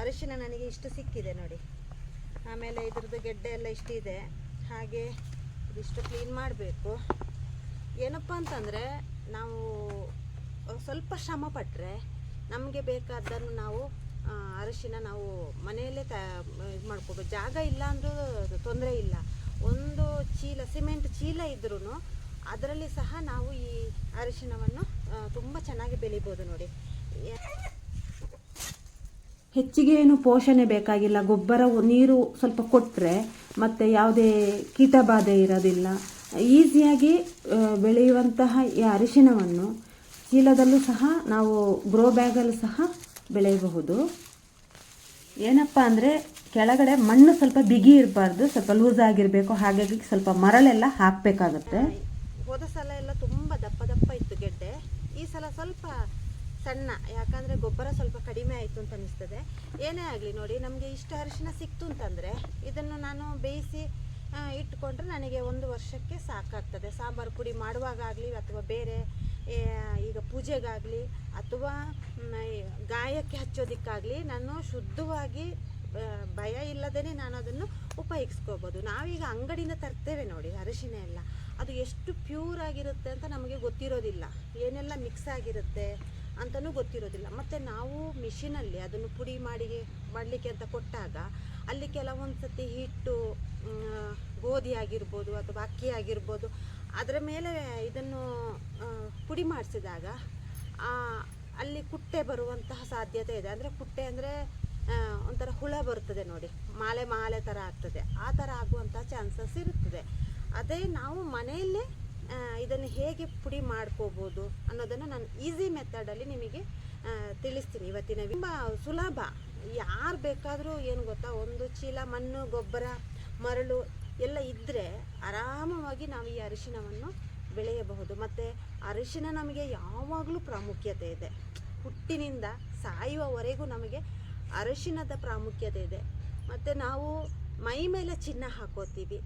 ಅರಿಶಿನ ನನಗೆ ಇಷ್ಟು ಸಿಕ್ಕಿದೆ ನೋಡಿ. ಆಮೇಲೆ ಇದ್ರದ್ದು ಗೆಡ್ಡೆ ಎಲ್ಲ ಇಷ್ಟಿದೆ. ಹಾಗೆ ಇದಿಷ್ಟು ಕ್ಲೀನ್ ಮಾಡಬೇಕು. ಏನಪ್ಪ ಅಂತಂದರೆ, ನಾವು ಸ್ವಲ್ಪ ಶ್ರಮ ಪಟ್ಟರೆ ನಮಗೆ ಬೇಕಾದ್ದನ್ನು ನಾವು ಅರಿಶಿನ ನಾವು ಮನೆಯಲ್ಲೇ ತ, ಇದು ಮಾಡ್ಕೋಬೇಕು ಜಾಗ ಇಲ್ಲ ಅಂದರೂ ತೊಂದರೆ ಇಲ್ಲ. ಒಂದು ಚೀಲ, ಸಿಮೆಂಟ್ ಚೀಲ ಇದ್ರೂ ಅದರಲ್ಲಿ ಸಹ ನಾವು ಈ ಅರಿಶಿನವನ್ನು ತುಂಬ ಚೆನ್ನಾಗಿ ಬೆಳಿಬೋದು ನೋಡಿ. ಹೆಚ್ಚಿಗೆ ಏನು ಪೋಷಣೆ ಬೇಕಾಗಿಲ್ಲ. ಗೊಬ್ಬರ ನೀರು ಸ್ವಲ್ಪ ಕೊಟ್ಟರೆ ಮತ್ತು ಯಾವುದೇ ಕೀಟಬಾಧೆ ಇರೋದಿಲ್ಲ. ಈಸಿಯಾಗಿ ಬೆಳೆಯುವಂತಹ ಈ ಅರಿಶಿನವನ್ನು ಚೀಲದಲ್ಲೂ ಸಹ ನಾವು ಗ್ರೋ ಬ್ಯಾಗಲ್ಲೂ ಸಹ ಬೆಳೆಯಬಹುದು. ಏನಪ್ಪ ಅಂದರೆ, ಕೆಳಗಡೆ ಮಣ್ಣು ಸ್ವಲ್ಪ ಬಿಗಿ ಇರಬಾರ್ದು, ಸ್ವಲ್ಪ ಲೂಸ್ ಆಗಿರಬೇಕು. ಹಾಗಾಗಿ ಸ್ವಲ್ಪ ಮರಳೆಲ್ಲ ಹಾಕಬೇಕಾಗತ್ತೆ. ಹೋದ ಸಲ ಎಲ್ಲ ತುಂಬ ದಪ್ಪ ದಪ್ಪ ಇತ್ತು ಗೆಡ್ಡೆ. ಈ ಸಲ ಸ್ವಲ್ಪ ಸಣ್ಣ, ಯಾಕಂದರೆ ಗೊಬ್ಬರ ಸ್ವಲ್ಪ ಕಡಿಮೆ ಆಯಿತು ಅಂತ ಅನಿಸ್ತದೆ. ಏನೇ ಆಗಲಿ ನೋಡಿ, ನಮಗೆ ಇಷ್ಟು ಅರಿಶಿನ ಸಿಕ್ತು ಅಂತಂದರೆ ಇದನ್ನು ನಾನು ಬೇಯಿಸಿ ಇಟ್ಕೊಂಡ್ರೆ ನನಗೆ ಒಂದು ವರ್ಷಕ್ಕೆ ಸಾಕಾಗ್ತದೆ. ಸಾಂಬಾರು ಪುಡಿ ಮಾಡುವಾಗಲಿ ಅಥವಾ ಬೇರೆ ಈಗ ಪೂಜೆಗಾಗಲಿ ಅಥವಾ ಗಾಯಕ್ಕೆ ಹಚ್ಚೋದಕ್ಕಾಗಲಿ ನಾನು ಶುದ್ಧವಾಗಿ ಭಯ ಇಲ್ಲದೇ ನಾನು ಅದನ್ನು ಉಪಯೋಗಿಸ್ಕೋಬೋದು. ನಾವೀಗ ಅಂಗಡಿಯಿಂದ ತರ್ತೇವೆ ನೋಡಿ ಅರಿಶಿನ ಎಲ್ಲ. ಅದು ಎಷ್ಟು ಪ್ಯೂರ್ ಆಗಿರುತ್ತೆ ಅಂತ ನಮಗೆ ಗೊತ್ತಿರೋದಿಲ್ಲ. ಏನೆಲ್ಲ ಮಿಕ್ಸ್ ಆಗಿರುತ್ತೆ? ಅಂತಲೂ ಗೊತ್ತಿರೋದಿಲ್ಲ. ಮತ್ತು ನಾವು ಮಿಷಿನಲ್ಲಿ ಅದನ್ನು ಪುಡಿ ಮಾಡಿ, ಮಾಡಲಿಕ್ಕೆ ಅಂತ ಕೊಟ್ಟಾಗ ಅಲ್ಲಿ ಕೆಲವೊಂದು ಸತಿ ಹಿಟ್ಟು ಗೋಧಿ ಆಗಿರ್ಬೋದು ಅಥವಾ ಅಕ್ಕಿ ಆಗಿರ್ಬೋದು, ಅದರ ಮೇಲೆ ಇದನ್ನು ಪುಡಿ ಮಾಡಿಸಿದಾಗ ಅಲ್ಲಿ ಕುಟ್ಟೆ ಬರುವಂತಹ ಸಾಧ್ಯತೆ ಇದೆ. ಅಂದರೆ ಕುಟ್ಟೆ ಅಂದರೆ ಒಂಥರ ಹುಳ ಬರ್ತದೆ ನೋಡಿ. ಮಾಲೆ ಮಾಲೆ ಥರ ಆಗ್ತದೆ. ಆ ಥರ ಆಗುವಂಥ ಚಾನ್ಸಸ್ ಇರುತ್ತದೆ. ಅದೇ ನಾವು ಮನೆಯಲ್ಲೇ ಇದನ್ನು ಹೇಗೆ ಪುಡಿ ಮಾಡ್ಕೋಬೋದು ಅನ್ನೋದನ್ನು ನಾನು ಈಸಿ ಮೆಥಡಲ್ಲಿ ನಿಮಗೆ ತಿಳಿಸ್ತೀನಿ. ಇವತ್ತಿನ ತುಂಬ ಸುಲಭ. ಯಾರು ಬೇಕಾದರೂ ಏನು ಗೊತ್ತಾ, ಒಂದು ಚೀಲ, ಮಣ್ಣು, ಗೊಬ್ಬರ, ಮರಳು ಎಲ್ಲ ಇದ್ದರೆ ಆರಾಮವಾಗಿ ನಾವು ಈ ಅರಿಶಿನವನ್ನು ಬೆಳೆಯಬಹುದು. ಮತ್ತು ಅರಿಶಿನ ನಮಗೆ ಯಾವಾಗಲೂ ಪ್ರಾಮುಖ್ಯತೆ ಇದೆ. ಹುಟ್ಟಿನಿಂದ ಸಾಯುವವರೆಗೂ ನಮಗೆ ಅರಿಶಿನದ ಪ್ರಾಮುಖ್ಯತೆ ಇದೆ. ಮತ್ತು ನಾವು ಮೈ ಮೇಲೆ ಚಿನ್ನ ಹಾಕೋತೀವಿ.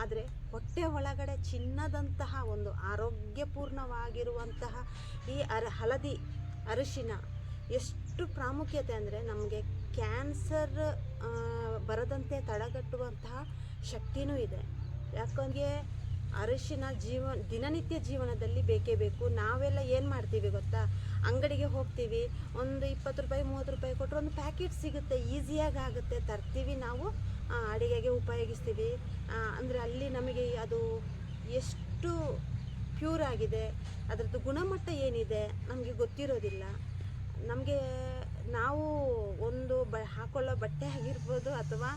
ಆದರೆ ಹೊಟ್ಟೆ ಒಳಗಡೆ ಚಿನ್ನದಂತಹ ಒಂದು ಆರೋಗ್ಯಪೂರ್ಣವಾಗಿರುವಂತಹ ಈ ಅರ ಹಳದಿ ಅರಿಶಿನ ಎಷ್ಟು ಪ್ರಾಮುಖ್ಯತೆ ಅಂದರೆ ನಮಗೆ ಕ್ಯಾನ್ಸರ್ ಬರದಂತೆ ತಡೆಗಟ್ಟುವಂತಹ ಶಕ್ತಿನೂ ಇದೆ. ಯಾಕಂದ್ರೆ ಅರಿಶಿನ ಜೀವ, ದಿನನಿತ್ಯ ಜೀವನದಲ್ಲಿ ಬೇಕೇ ಬೇಕು. ನಾವೆಲ್ಲ ಏನು ಮಾಡ್ತೀವಿ ಗೊತ್ತಾ? ಅಂಗಡಿಗೆ ಹೋಗ್ತೀವಿ, ಒಂದು ಇಪ್ಪತ್ತು ರೂಪಾಯಿ, ಮೂವತ್ತು ರೂಪಾಯಿ ಕೊಟ್ಟರೆ ಒಂದು ಪ್ಯಾಕೆಟ್ ಸಿಗುತ್ತೆ, ಈಸಿಯಾಗಿ ಆಗುತ್ತೆ, ತರ್ತೀವಿ ನಾವು. ಅಡಿಗೆಗೆ ಉಪಯೋಗಿಸ್ತೀವಿ. ಅಂದರೆ ಅಲ್ಲಿ ನಮಗೆ ಅದು ಎಷ್ಟು ಪ್ಯೂರ್ ಆಗಿದೆ, ಅದರದ್ದು ಗುಣಮಟ್ಟ ಏನಿದೆ ನಮಗೆ ಗೊತ್ತಿರೋದಿಲ್ಲ. ನಮಗೆ ನಾವು ಒಂದು ಬ, ಹಾಕೊಳ್ಳೋ ಬಟ್ಟೆ ಆಗಿರ್ಬೋದು ಅಥವಾ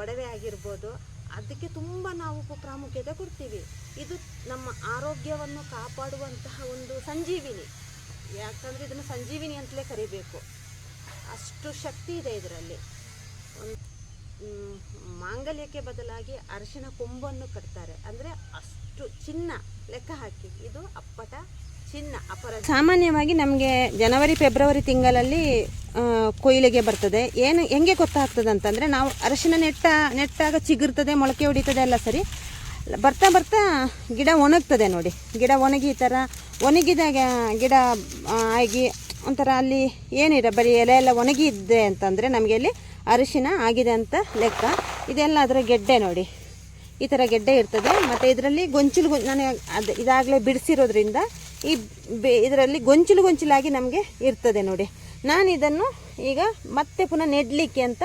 ಒಡವೆ ಆಗಿರ್ಬೋದು, ಅದಕ್ಕೆ ತುಂಬ ನಾವು ಪ್ರಾಮುಖ್ಯತೆ ಕೊಡ್ತೀವಿ. ಇದು ನಮ್ಮ ಆರೋಗ್ಯವನ್ನು ಕಾಪಾಡುವಂತಹ ಒಂದು ಸಂಜೀವಿನಿ. ಯಾಕಂದರೆ ಇದನ್ನು ಸಂಜೀವಿನಿ ಅಂತಲೇ ಕರಿಬೇಕು. ಅಷ್ಟು ಶಕ್ತಿ ಇದೆ ಇದರಲ್ಲಿ. ಒಂದು ಮಾಂಗಲ್ಯಕ್ಕೆ ಬದಲಾಗಿ ಅರಿಶಿನ ಕೊಂಬನ್ನು ಕಟ್ತಾರೆ. ಅಂದರೆ ಅಷ್ಟು ಚಿನ್ನ ಲೆಕ್ಕ ಹಾಕಿ. ಇದು ಅಪ್ಪಟ ಚಿನ್ನ, ಅಪರ ಸಾಮಾನ್ಯವಾಗಿ ನಮಗೆ ಜನವರಿ, ಫೆಬ್ರವರಿ ತಿಂಗಳಲ್ಲಿ ಕೊಯ್ಲಿಗೆ ಬರ್ತದೆ. ಏನು, ಹೆಂಗೆ ಗೊತ್ತಾಗ್ತದೆ ಅಂತಂದರೆ ನಾವು ಅರಿಶಿನ ನೆಟ್ಟ, ನೆಟ್ಟಾಗ ಚಿಗುರ್ತದೆ, ಮೊಳಕೆ ಹೊಡಿತದೆ ಎಲ್ಲ ಸರಿ. ಬರ್ತಾ ಬರ್ತಾ ಗಿಡ ಒಣಗ್ತದೆ ನೋಡಿ. ಗಿಡ ಒಣಗಿ ಈ ಥರ ಒಣಗಿದಾಗ ಗಿಡ ಆಗಿ ಒಂಥರ ಅಲ್ಲಿ ಏನಿರ ಬರೀ ಎಲೆ ಎಲ್ಲ ಒಣಗಿದೆ ಅಂತಂದರೆ ನಮಗೆ ಅಲ್ಲಿ ಅರಿಶಿನ ಆಗಿದೆ ಅಂತ ಲೆಕ್ಕ. ಇದೆಲ್ಲ ಅದರ ಗೆಡ್ಡೆ ನೋಡಿ. ಈ ಥರ ಗೆಡ್ಡೆ ಇರ್ತದೆ. ಮತ್ತು ಇದರಲ್ಲಿ ಗೊಂಚಲು ಗೊ ನಾನು ಅದು ಇದಾಗಲೇ ಬಿಡಿಸಿರೋದ್ರಿಂದ ಈ ಬೆ ಇದರಲ್ಲಿ ಗೊಂಚಲು ಗೊಂಚಲಾಗಿ ನಮಗೆ ಇರ್ತದೆ ನೋಡಿ. ನಾನು ಇದನ್ನು ಈಗ ಮತ್ತೆ ಪುನಃ ನೆಡಲಿಕ್ಕೆ ಅಂತ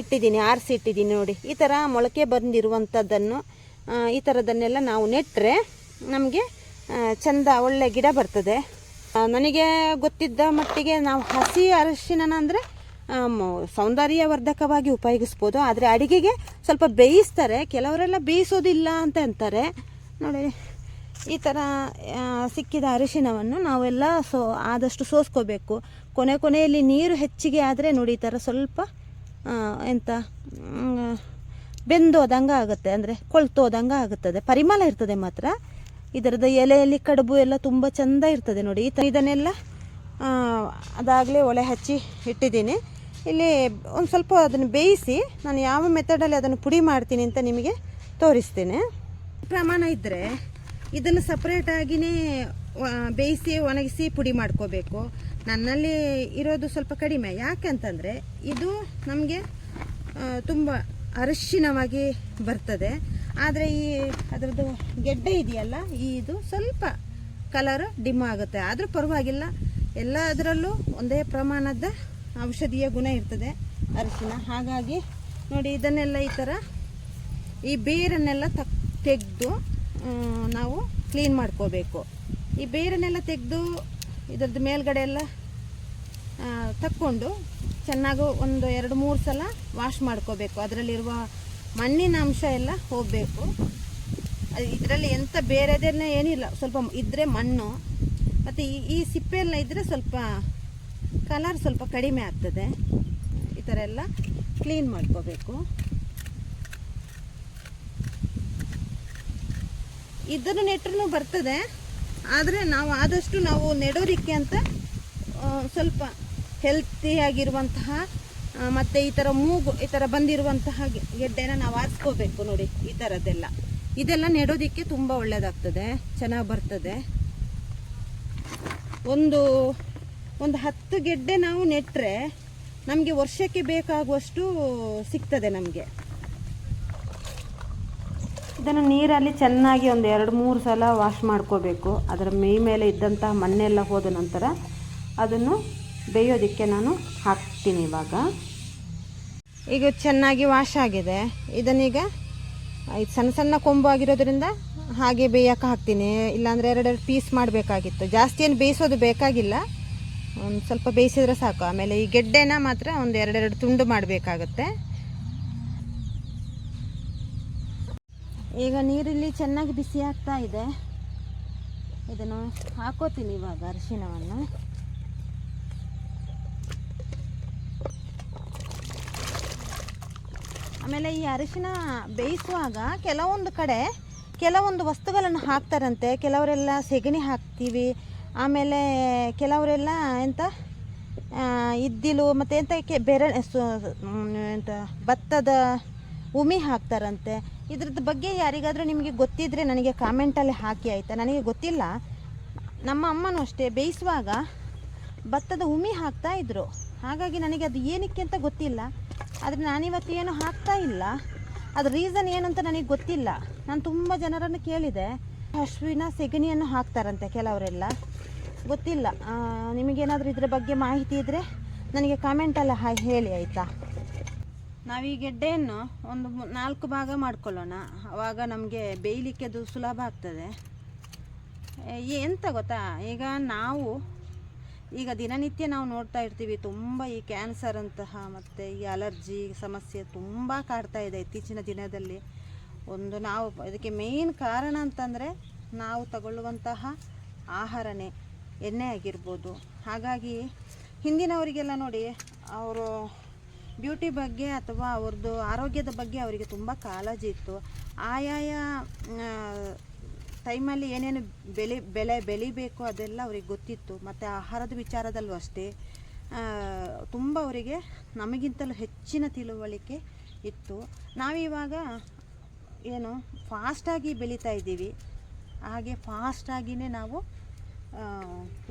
ಇಟ್ಟಿದ್ದೀನಿ, ಆರಿಸಿ ಇಟ್ಟಿದ್ದೀನಿ ನೋಡಿ. ಈ ಥರ ಮೊಳಕೆ ಬಂದಿರುವಂಥದ್ದನ್ನು ಈ ಥರದನ್ನೆಲ್ಲ ನಾವು ನೆಟ್ಟರೆ ನಮಗೆ ಚಂದ ಒಳ್ಳೆ ಗಿಡ ಬರ್ತದೆ. ನನಗೆ ಗೊತ್ತಿದ್ದ ಮಟ್ಟಿಗೆ ನಾವು ಹಸಿ ಅರಿಶಿನ ಅಂದರೆ ಸೌಂದರ್ಯವರ್ಧಕವಾಗಿ ಉಪಯೋಗಿಸ್ಬೋದು. ಆದರೆ ಅಡಿಗೆಗೆ ಸ್ವಲ್ಪ ಬೇಯಿಸ್ತಾರೆ. ಕೆಲವರೆಲ್ಲ ಬೇಯಿಸೋದಿಲ್ಲ ಅಂತ ಅಂತಾರೆ. ನೋಡಿ, ಈ ಥರ ಸಿಕ್ಕಿದ ಅರಿಶಿನವನ್ನು ನಾವೆಲ್ಲ ಸೋ, ಆದಷ್ಟು ಸೋಸ್ಕೋಬೇಕು. ಕೊನೆ ಕೊನೆಯಲ್ಲಿ ನೀರು ಹೆಚ್ಚಿಗೆ ಆದರೆ ನೋಡಿ, ಈ ಥರ ಸ್ವಲ್ಪ ಎಂಥ ಬೆಂದೋದಂಗೆ ಆಗುತ್ತೆ. ಅಂದರೆ ಕೊಳ್ತೋದಂಗೆ ಆಗುತ್ತದೆ. ಪರಿಮಳ ಇರ್ತದೆ ಮಾತ್ರ. ಇದರದ ಎಲೆಯಲ್ಲಿ ಕಡುಬು ಎಲ್ಲ ತುಂಬ ಚೆಂದ ಇರ್ತದೆ ನೋಡಿ. ಈ ಥರ ಇದನ್ನೆಲ್ಲ ಅದಾಗಲೇ ಒಳೆ ಹಚ್ಚಿ ಇಟ್ಟಿದ್ದೀನಿ. ಇಲ್ಲಿ ಒಂದು ಸ್ವಲ್ಪ ಅದನ್ನು ಬೇಯಿಸಿ ನಾನು ಯಾವ ಮೆಥಡಲ್ಲಿ ಅದನ್ನು ಪುಡಿ ಮಾಡ್ತೀನಿ ಅಂತ ನಿಮಗೆ ತೋರಿಸ್ತೇನೆ. ಪ್ರಮಾಣ ಇದ್ದರೆ ಇದನ್ನು ಸಪ್ರೇಟಾಗಿಯೇ ಬೇಯಿಸಿ, ಒಣಗಿಸಿ ಪುಡಿ ಮಾಡ್ಕೋಬೇಕು. ನನ್ನಲ್ಲಿ ಇರೋದು ಸ್ವಲ್ಪ ಕಡಿಮೆ. ಯಾಕೆಂತಂದರೆ ಇದು ನಮಗೆ ತುಂಬ ಅರಶಿನವಾಗಿ ಬರ್ತದೆ. ಆದರೆ ಈ ಅದರದ್ದು ಗೆಡ್ಡೆ ಇದೆಯಲ್ಲ ಈ ಇದು ಸ್ವಲ್ಪ ಕಲರ್ ಡಿಮ್ ಆಗುತ್ತೆ. ಆದರೂ ಪರವಾಗಿಲ್ಲ ಎಲ್ಲ ಅದರಲ್ಲೂ ಒಂದೇ ಪ್ರಮಾಣದ ಔಷಧೀಯ ಗುಣ ಇರ್ತದೆ ಅರಿಶಿನ. ಹಾಗಾಗಿ ನೋಡಿ ಇದನ್ನೆಲ್ಲ ಈ ಥರ ಈ ಬೇರನ್ನೆಲ್ಲ ತಕ್ ತೆಗೆದು ನಾವು ಕ್ಲೀನ್ ಮಾಡ್ಕೋಬೇಕು. ಈ ಬೇರನ್ನೆಲ್ಲ ತೆಗೆದು ಇದರದ್ದು ಮೇಲ್ಗಡೆ ಎಲ್ಲ ತಕ್ಕೊಂಡು ಚೆನ್ನಾಗಿ ಒಂದು ಎರಡು ಮೂರು ಸಲ ವಾಶ್ ಮಾಡ್ಕೋಬೇಕು. ಅದರಲ್ಲಿರುವ ಮಣ್ಣಿನ ಅಂಶ ಎಲ್ಲ ಹೋಗಬೇಕು. ಇದರಲ್ಲಿ ಎಂಥ ಬೇರೆದೇನೆ ಏನಿಲ್ಲ. ಸ್ವಲ್ಪ ಇದ್ದರೆ ಮಣ್ಣು, ಮತ್ತು ಈ ಸಿಪ್ಪೆ ಎಲ್ಲ ಇದ್ದರೆ ಸ್ವಲ್ಪ ಕಲರ್ ಸ್ವಲ್ಪ ಕಡಿಮೆ ಆಗ್ತದೆ. ಈ ಥರ ಎಲ್ಲ ಕ್ಲೀನ್ ಮಾಡ್ಕೋಬೇಕು. ಇದನ್ನು ನೆಟ್ರೂ ಬರ್ತದೆ. ಆದರೆ ನಾವು ಆದಷ್ಟು ನಾವು ನೆಡೋರಿಕ್ಕೆ ಅಂತ ಸ್ವಲ್ಪ ಹೆಲ್ತಿಯಾಗಿರುವಂತಹ ಮತ್ತು ಈ ಥರ ಮೂಗು, ಈ ಥರ ಬಂದಿರುವಂತಹ ಗೆಡ್ಡೆನ ನಾವು ಆರಿಸ್ಕೋಬೇಕು ನೋಡಿ, ಈ ಥರದ್ದೆಲ್ಲ ಇದೆಲ್ಲ ನೆಡೋದಿಕ್ಕೆ ತುಂಬ ಒಳ್ಳೆಯದಾಗ್ತದೆ ಚೆನ್ನಾಗಿ ಬರ್ತದೆ. ಒಂದು ಒಂದು ಹತ್ತು ಗೆಡ್ಡೆ ನಾವು ನೆಟ್ಟರೆ ನಮಗೆ ವರ್ಷಕ್ಕೆ ಬೇಕಾಗುವಷ್ಟು ಸಿಗ್ತದೆ ನಮಗೆ. ಇದನ್ನು ನೀರಲ್ಲಿ ಚೆನ್ನಾಗಿ ಒಂದು ಎರಡು ಮೂರು ಸಲ ವಾಶ್ ಮಾಡ್ಕೋಬೇಕು. ಅದರ ಮೈ ಮೇಲೆ ಇದ್ದಂತಹ ಮಣ್ಣೆಲ್ಲ ಹೋದ ನಂತರ ಅದನ್ನು ಬೇಯೋದಕ್ಕೆ ನಾನು ಹಾಕ್ತೀನಿ ಇವಾಗ. ಈಗ ಚೆನ್ನಾಗಿ ವಾಶ್ ಆಗಿದೆ. ಇದನ್ನೀಗ ಇದು ಸಣ್ಣ ಸಣ್ಣ ಕೊಂಬು ಆಗಿರೋದ್ರಿಂದ ಹಾಗೆ ಬೇಯಕ್ಕೆ ಹಾಕ್ತೀನಿ. ಇಲ್ಲಾಂದರೆ ಎರಡೆರಡು ಪೀಸ್ ಮಾಡಬೇಕಾಗಿತ್ತು. ಜಾಸ್ತಿ ಏನು ಬೇಯಿಸೋದು ಬೇಕಾಗಿಲ್ಲ. ಒಂದು ಸ್ವಲ್ಪ ಬೇಯಿಸಿದ್ರೆ ಸಾಕು. ಆಮೇಲೆ ಈ ಗೆಡ್ಡೆನ ಮಾತ್ರ ಒಂದು ಎರಡೆರಡು ತುಂಡು ಮಾಡಬೇಕಾಗತ್ತೆ. ಈಗ ನೀರಿಲ್ಲಿ ಚೆನ್ನಾಗಿ ಬಿಸಿ ಆಗ್ತಾ ಇದೆ. ಇದನ್ನು ಹಾಕೋತೀನಿ ಇವಾಗ ಅರಿಶಿನವನ್ನು ಆಮೇಲೆ ಈ ಅರಿಶಿನ ಬೇಯಿಸುವಾಗ ಕೆಲವೊಂದು ಕಡೆ ಕೆಲವೊಂದು ವಸ್ತುಗಳನ್ನು ಹಾಕ್ತಾರಂತೆ. ಕೆಲವರೆಲ್ಲ ಸೆಗಣಿ ಹಾಕ್ತೀವಿ. ಆಮೇಲೆ ಕೆಲವರೆಲ್ಲ ಎಂತ ಇದ್ದಿಲು ಮತ್ತು ಎಂತ ಕೆ, ಬೆರ ಎಂತ, ಭತ್ತದ ಉಮಿ ಹಾಕ್ತಾರಂತೆ. ಇದ್ರದ್ದು ಬಗ್ಗೆ ಯಾರಿಗಾದರೂ ನಿಮಗೆ ಗೊತ್ತಿದ್ರೆ ನನಗೆ ಕಾಮೆಂಟಲ್ಲಿ ಹಾಕಿ, ಆಯಿತಾ? ನನಗೆ ಗೊತ್ತಿಲ್ಲ. ನಮ್ಮ ಅಮ್ಮನೂ ಅಷ್ಟೇ, ಬೇಯಿಸುವಾಗ ಭತ್ತದ ಉಮಿ ಹಾಕ್ತಾ ಇದ್ರು. ಹಾಗಾಗಿ ನನಗೆ ಅದು ಏನಕ್ಕೆ ಅಂತ ಗೊತ್ತಿಲ್ಲ. ಆದರೆ ನಾನಿವತ್ತು ಏನು ಹಾಕ್ತಾ ಇಲ್ಲ. ಅದು ರೀಸನ್ ಏನಂತ ನನಗೆ ಗೊತ್ತಿಲ್ಲ. ನಾನು ತುಂಬ ಜನರನ್ನು ಕೇಳಿದೆ. ಹಸುವಿನ ಸೆಗಣಿಯನ್ನು ಹಾಕ್ತಾರಂತೆ ಕೆಲವರೆಲ್ಲ. ಗೊತ್ತಿಲ್ಲ. ನಿಮಗೇನಾದರೂ ಇದ್ರ ಬಗ್ಗೆ ಮಾಹಿತಿ ಇದ್ದರೆ ನನಗೆ ಕಾಮೆಂಟಲ್ಲ ಹಾ ಹೇಳಿ, ಆಯಿತಾ? ನಾವು ಈ ಗೆಡ್ಡೆಯನ್ನು ಒಂದು ನಾಲ್ಕು ಭಾಗ ಮಾಡ್ಕೊಳ್ಳೋಣ. ಆವಾಗ ನಮಗೆ ಬೇಯಲಿಕ್ಕೆ ಅದು ಸುಲಭ ಆಗ್ತದೆ. ಎಂತ ಗೊತ್ತಾ? ಈಗ ನಾವು, ಈಗ ದಿನನಿತ್ಯ ನಾವು ನೋಡ್ತಾ ಇರ್ತೀವಿ, ತುಂಬ ಈ ಕ್ಯಾನ್ಸರ್ ಅಂತಹ ಮತ್ತು ಈ ಅಲರ್ಜಿ ಸಮಸ್ಯೆ ತುಂಬ ಕಾಡ್ತಾ ಇದೆ ಇತ್ತೀಚಿನ ದಿನದಲ್ಲಿ. ಒಂದು ನಾವು, ಇದಕ್ಕೆ ಮೇಯ್ನ್ ಕಾರಣ ಅಂತಂದರೆ ನಾವು ತಗೊಳ್ಳುವಂತಹ ಆಹಾರನೇ. ಎಣ್ಣೆ ಆಗಿರ್ಬೋದು. ಹಾಗಾಗಿ ಹಿಂದಿನವರಿಗೆಲ್ಲ ನೋಡಿ ಅವರು ಬ್ಯೂಟಿ ಬಗ್ಗೆ ಅಥವಾ ಅವ್ರದ್ದು ಆರೋಗ್ಯದ ಬಗ್ಗೆ ಅವರಿಗೆ ತುಂಬ ಕಾಳಜಿ ಇತ್ತು. ಆಯಾಯ ಟೈಮಲ್ಲಿ ಏನೇನು ಬೆಲೆ ಬೆಳೆ ಬೆಳಿಬೇಕು ಅದೆಲ್ಲ ಅವ್ರಿಗೆ ಗೊತ್ತಿತ್ತು. ಮತ್ತು ಆಹಾರದ ವಿಚಾರದಲ್ಲೂ ಅಷ್ಟೇ. ತುಂಬ ಅವರಿಗೆ ನಮಗಿಂತಲೂ ಹೆಚ್ಚಿನ ತಿಳುವಳಿಕೆ ಇತ್ತು. ನಾವಿವಾಗ ಏನು ಫಾಸ್ಟಾಗಿ ಬೆಳೀತಾ ಇದ್ದೀವಿ. ಹಾಗೆ ಫಾಸ್ಟಾಗಿಯೇ ನಾವು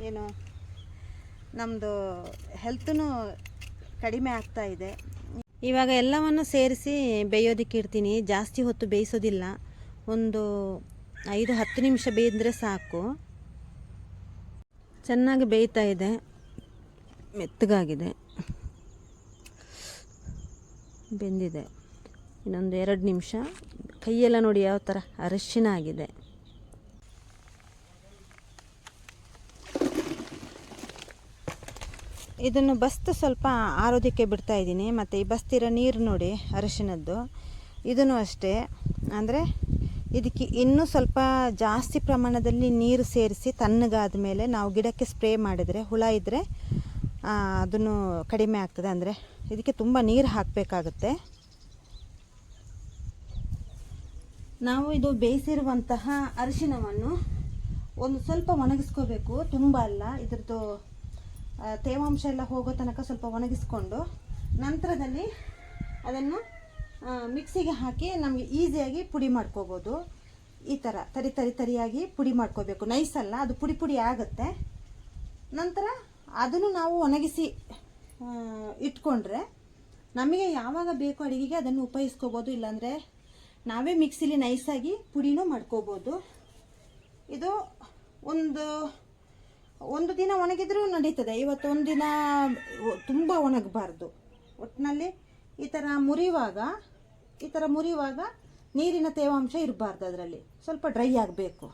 ಏನು ನಮ್ಮದು ಹೆಲ್ತೂ ಕಡಿಮೆ ಆಗ್ತಾ ಇದೆ. ಇವಾಗ ಎಲ್ಲವನ್ನು ಸೇರಿಸಿ ಬೇಯೋದಕ್ಕೆ ಇಡ್ತೀನಿ. ಜಾಸ್ತಿ ಹೊತ್ತು ಬೇಯಿಸೋದಿಲ್ಲ. ಒಂದು ಐದು, ಹತ್ತು ನಿಮಿಷ ಬೇಯಿದ್ರೆ ಸಾಕು. ಚೆನ್ನಾಗಿ ಬೇಯ್ತಾ ಇದೆ. ಮೆತ್ತಗಾಗಿದೆ. ಬೆಂದಿದೆ. ಇನ್ನೊಂದು ಎರಡು ನಿಮಿಷ. ಕೈಯೆಲ್ಲ ನೋಡಿ ಯಾವ ಥರ ಅರಶಿನ ಆಗಿದೆ. ಇದನ್ನು ಬಸ್ತು ಸ್ವಲ್ಪ ಆರೋದಕ್ಕೆ ಬಿಡ್ತಾ ಇದ್ದೀನಿ. ಮತ್ತು ಈ ಬಸ್ತಿರೋ ನೀರು ನೋಡಿ, ಅರಿಶಿನದ್ದು. ಇದನ್ನು ಅಷ್ಟೇ. ಅಂದರೆ ಇದಕ್ಕೆ ಇನ್ನೂ ಸ್ವಲ್ಪ ಜಾಸ್ತಿ ಪ್ರಮಾಣದಲ್ಲಿ ನೀರು ಸೇರಿಸಿ ತಣ್ಣಗಾದ ಮೇಲೆ ನಾವು ಗಿಡಕ್ಕೆ ಸ್ಪ್ರೇ ಮಾಡಿದರೆ, ಹುಳ ಇದ್ದರೆ ಅದನ್ನು ಕಡಿಮೆ ಆಗ್ತದೆ. ಅಂದರೆ ಇದಕ್ಕೆ ತುಂಬ ನೀರು ಹಾಕಬೇಕಾಗುತ್ತೆ. ನಾವು ಇದು ಬೇಯಿಸಿರುವಂತಹ ಅರಿಶಿನವನ್ನು ಒಂದು ಸ್ವಲ್ಪ ಒಣಗಿಸ್ಕೋಬೇಕು. ತುಂಬ ಅಲ್ಲ, ಇದ್ರದ್ದು ತೇವಾಂಶ ಎಲ್ಲ ಹೋಗೋ ತನಕ ಸ್ವಲ್ಪ ಒಣಗಿಸ್ಕೊಂಡು ನಂತರದಲ್ಲಿ ಅದನ್ನು ಮಿಕ್ಸಿಗೆ ಹಾಕಿ ನಮಗೆ ಈಸಿಯಾಗಿ ಪುಡಿ ಮಾಡ್ಕೋಬೋದು. ಈ ಥರ ತರಿ ತರಿ, ತರಿಯಾಗಿ ಪುಡಿ ಮಾಡ್ಕೋಬೇಕು. ನೈಸ್ ಅಲ್ಲ, ಅದು ಪುಡಿ ಪುಡಿ ಆಗುತ್ತೆ. ನಂತರ ಅದನ್ನು ನಾವು ಒಣಗಿಸಿ ಇಟ್ಕೊಂಡ್ರೆ ನಮಗೆ ಯಾವಾಗ ಬೇಕು ಅಡುಗೆಗೆ ಅದನ್ನು ಉಪಯೋಗಿಸ್ಕೋಬೋದು. ಇಲ್ಲಾಂದರೆ ನಾವೇ ಮಿಕ್ಸಿಲಿ ನೈಸಾಗಿ ಪುಡಿನೂ ಮಾಡ್ಕೋಬೋದು. ಇದು ಒಂದು ಒಂದು ದಿನ ಒಣಗಿದ್ರೂ ನಡೀತದೆ. ಇವತ್ತು ಒಂದು ದಿನ ತುಂಬ ಒಣಗಬಾರ್ದು. ಒಟ್ಟಿನಲ್ಲಿ ಈ ಥರ ಮುರಿಯುವಾಗ ಈ ಥರ ಮುರಿಯುವಾಗ ನೀರಿನ ತೇವಾಂಶ ಇರಬಾರ್ದು ಅದರಲ್ಲಿ. ಸ್ವಲ್ಪ ಡ್ರೈ ಆಗಬೇಕು.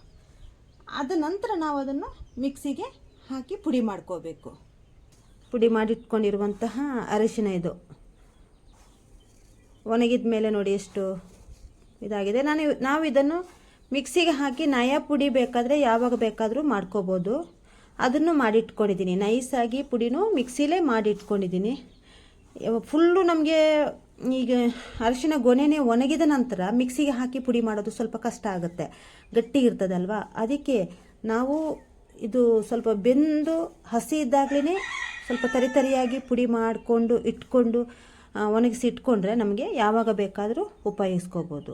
ಅದ ನಂತರ ನಾವು ಅದನ್ನು ಮಿಕ್ಸಿಗೆ ಹಾಕಿ ಪುಡಿ ಮಾಡ್ಕೋಬೇಕು. ಪುಡಿ ಮಾಡಿಟ್ಕೊಂಡಿರುವಂತಹ ಅರಿಶಿನ ಇದು. ಒಣಗಿದ ಮೇಲೆ ನೋಡಿ ಎಷ್ಟು ಇದಾಗಿದೆ. ನಾನು ನಾವು ಇದನ್ನು ಮಿಕ್ಸಿಗೆ ಹಾಕಿ ನಯ ಪುಡಿ ಬೇಕಾದರೆ ಯಾವಾಗ ಬೇಕಾದರೂ ಮಾಡ್ಕೋಬೋದು. ಅದನ್ನು ಮಾಡಿಟ್ಕೊಂಡಿದ್ದೀನಿ. ನೈಸಾಗಿ ಪುಡಿನೂ ಮಿಕ್ಸಿಲೇ ಮಾಡಿಟ್ಕೊಂಡಿದ್ದೀನಿ. ಫುಲ್ಲು ನಮಗೆ ಈಗ ಅರಿಶಿನ ಗೊನೆನೇ ಒಣಗಿದ ನಂತರ ಮಿಕ್ಸಿಗೆ ಹಾಕಿ ಪುಡಿ ಮಾಡೋದು ಸ್ವಲ್ಪ ಕಷ್ಟ ಆಗುತ್ತೆ. ಗಟ್ಟಿ ಇರ್ತದಲ್ವಾ? ಅದಕ್ಕೆ ನಾವು ಇದು ಸ್ವಲ್ಪ ಬೆಂದು ಹಸಿ ಇದ್ದಾಗಲೇ ಸ್ವಲ್ಪ ತರಿತರಿಯಾಗಿ ಪುಡಿ ಮಾಡಿಕೊಂಡು, ಇಟ್ಕೊಂಡು ಒಣಗಿಸಿ ಇಟ್ಕೊಂಡ್ರೆ ನಮಗೆ ಯಾವಾಗ ಬೇಕಾದರೂ ಉಪಯೋಗಿಸ್ಕೋಬೋದು.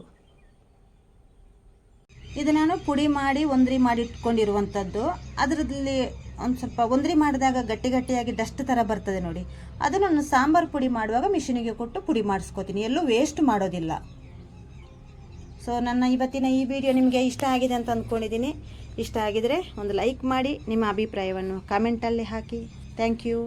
ಇದು ನಾನು ಪುಡಿ ಮಾಡಿ ಒಂದ್ರಿ ಮಾಡಿ ಇಟ್ಕೊಂಡಿರುವಂಥದ್ದು ಅದರಲ್ಲಿ ಒಂದು ಸ್ವಲ್ಪ ಒಂದ್ರಿ ಮಾಡಿದಾಗ ಗಟ್ಟಿ ಗಟ್ಟಿಯಾಗಿ ಡಸ್ಟ್ ಥರ ಬರ್ತದೆ ನೋಡಿ. ಅದನ್ನು ನಾನು ಸಾಂಬಾರು ಪುಡಿ ಮಾಡುವಾಗ ಮಿಷಿನಿಗೆ ಕೊಟ್ಟು ಪುಡಿ ಮಾಡಿಸ್ಕೋತೀನಿ. ಎಲ್ಲೂ ವೇಸ್ಟ್ ಮಾಡೋದಿಲ್ಲ. ಸೊ ನನ್ನ ಇವತ್ತಿನ ಈ ವಿಡಿಯೋ ನಿಮಗೆ ಇಷ್ಟ ಆಗಿದೆ ಅಂತ ಅಂದ್ಕೊಂಡಿದ್ದೀನಿ ಇಷ್ಟ ಆಗಿದರೆ ಒಂದು ಲೈಕ್ ಮಾಡಿ ನಿಮ್ಮ ಅಭಿಪ್ರಾಯವನ್ನು ಕಾಮೆಂಟಲ್ಲಿ ಹಾಕಿ. Thank you